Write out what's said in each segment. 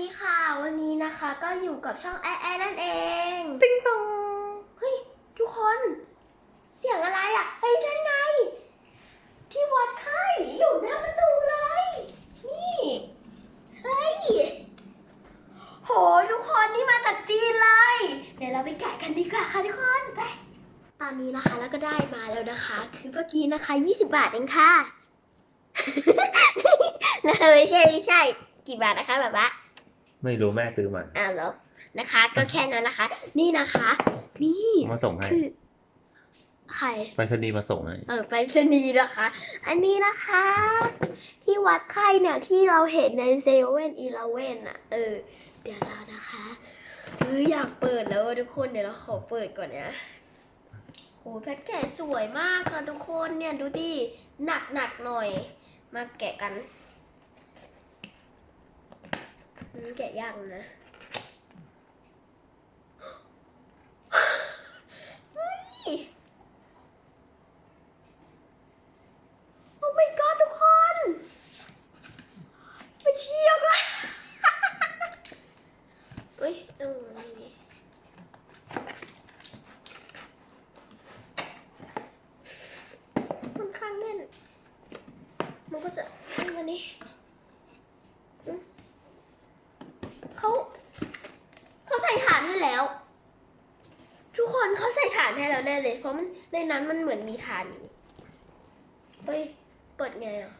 ดีค่ะ วันนี้นะคะก็อยู่กับช่องแอแอนั่นเอง ติ๊งตองเฮ้ย ทุกคน เสียงอะไรอะเฮ้ยนั่นไง ที่วัดไข้อยู่หน้าประตูเลย นี่ เฮ้ย โห ทุกคนนี่มาจากจีนเลย เดี๋ยวเราไปแกะกันดีกว่าค่ะทุกคนไปตอนนี้นะคะแล้วก็ได้มาแล้วนะคะ คือเมื่อกี้นะคะ 20 บาทเองค่ะ แล้วไม่ใช่ไม่ใช่กี่บาทนะคะแบบว่า ไม่รู้แม่ซื้อมาอ้าวเหรอนะคะ ก็แค่นั้นนะคะ นี่นะคะ นี่เอามาส่งให้คือใครไปรษณีย์มาส่งให้เออไปรษณีย์นะคะ อันนี้นะคะ ที่วัดไข้เนี่ยที่เราเห็นในเซเว่นอีเลเว่นอะ เออ เดี๋ยวเรานะคะเอออยากเปิดแล้วอะทุกคนเดี๋ยวเราขอเปิดก่อนนะโหแพ็กเกจสวยมากค่ะทุกคนเนี่ยดูดิหนักหนักๆหน่อย มาแกะกัน อืมแกะยากนะโอ้ my god ทุกคนมันเชียบเลยเฮ้ยเออนี่นี่ค่อนข้างแน่น มันก็จะนี่มานี่อืมเขาเขาใส่ฐานให้แล้ว ทุกคนเขา ใส่ฐานให้แล้วแน่เลย เพราะมันในนั้นมันเหมือนมีฐานอยู่ เฮ้ย เปิดไงอ่ะ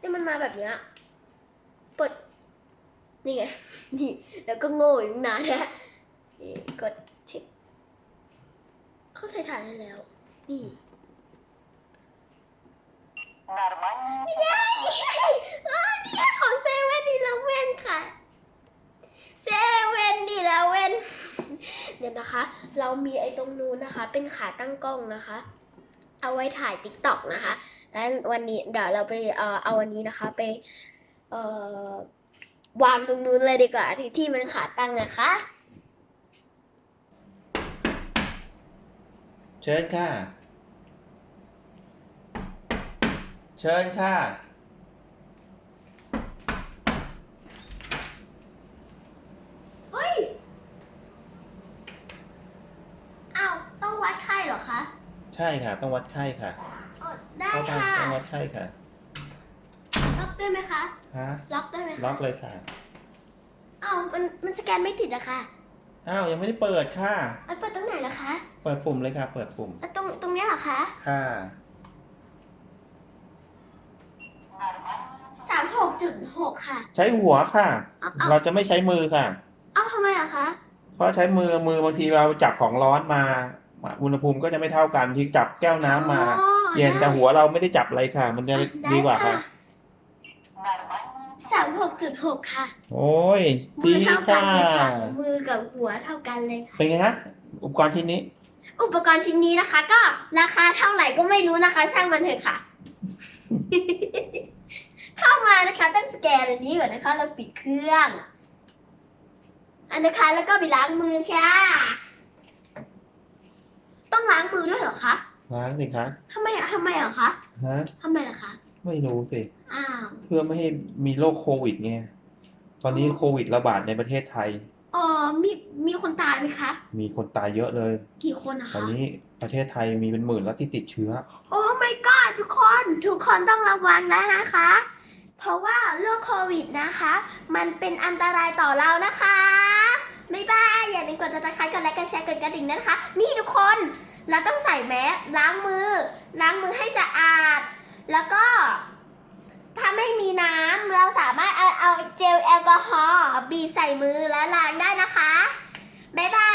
นี่มันมาแบบเนี้ย เปิด นี่ไง นี่ แล้วก็โง่อยู่ตั้งนานนะนี่กดทิปเข้าใส่ฐานได้แล้ว นี่ Нормально. เดี๋ยนะคะ เรามีไอ้ตรงนู้นนะคะ เป็นขาตั้งกล้องนะคะ เอาไว้ถ่ายติ๊กต็อกนะคะ แล้ววันนี้เดี๋ยวเราไปเอ่อเอาวันนี้นะคะไปเอ่อวางตรงนู้นเลยดีกว่าที่ที่มันขาตั้งนะคะเชิญค่ะ เชิญค่ะ เฮ้ย อ้า วต้องวัดไข้เหรอคะใช่ค่ะ ต้องวัดไข้ค่ะอ๋อได้เข้าทางค่ะต้องวัดไข้ค่ะล็อกได้ไหมคะฮะล็อกได้ไหมล็อคะกเลยค่ะอ้าวมันมันสแกนไม่ติดอะค่ะอ้าวยังไม่ได้เปิดค่ะ มันเปิดตรงไหนล่ะคะเปิดปุ่มเลยค่ะ เปิดปุ่มอะตรงตรงเนี้ยเหรอคะค่ะสามหกจุดหกค่ะใช้หัวค่ะ เอาเอาเราจะไม่ใช้มือค่ะ เอ้าทำไมอะคะเพราะใช้มือมือบางทีเราจับของร้อนมา อุณหภูมิก็จะไม่เท่ากันที่จับแก้วน้ำมา อ๋อเย็นแต่ได้หัวเราไม่ได้จับอะไรค่ะ มันจะได้ดีกว่าค่ะ สามหกจุดหกค่ะ โอ้ยมืดีอเท่ากัค่ะ นเลยค่ะ มือกับหัวเท่ากันเลยค่ะ เป็นไงฮะ อุปกรณ์ชิ้นนี้ อุปกรณ์ชิ้นนี้นะคะ ก็ราคาเท่าไหร่ก็ไม่รู้นะคะ ช่างมันเถอะค่ะ เข้ามานะคะต้องสแกนอันนี้ก่อนนะคะเราปิดเครื่อง อันนะคะแล้วก็ไปล้างมือค่ะต้องล้าง มือด้วยเหรอคะล้างสิคะทำไมอะทำไมอะคะฮะทำไมล่ะคะ ไม่รู้สิ อ้าว เพื่อไม่ให้มีโรคโควิดไงตอนนี้โควิดระบาดในประเทศไทย อ๋อมีมีคนตายไหมคะ มีคนตายเยอะเลย กี่คนอะตอนคะ นี้ประเทศไทยมีเป็นหมื่นแล้วที่ติดเชื้อ โอ้ my god ทุกคนทุกคนต้องระวังนะนะคะ เพราะว่าโรคโควิดนะคะ มันเป็นอันตรายต่อเรานะคะบ๊ายบายอย่าลืมกดติดตามกดไลค์กดแชร์กดกระดิ่งนะคะนี่ทุกคน เราต้องใส่แมสล้างมือ ล้างมือให้สะอาด แล้วก็ถ้าไม่มีน้ำเราสามารถเอาเอาเจลแอลกอฮอล์บีบใส่มือแล้วล้างได้นะคะ บ๊ายบาย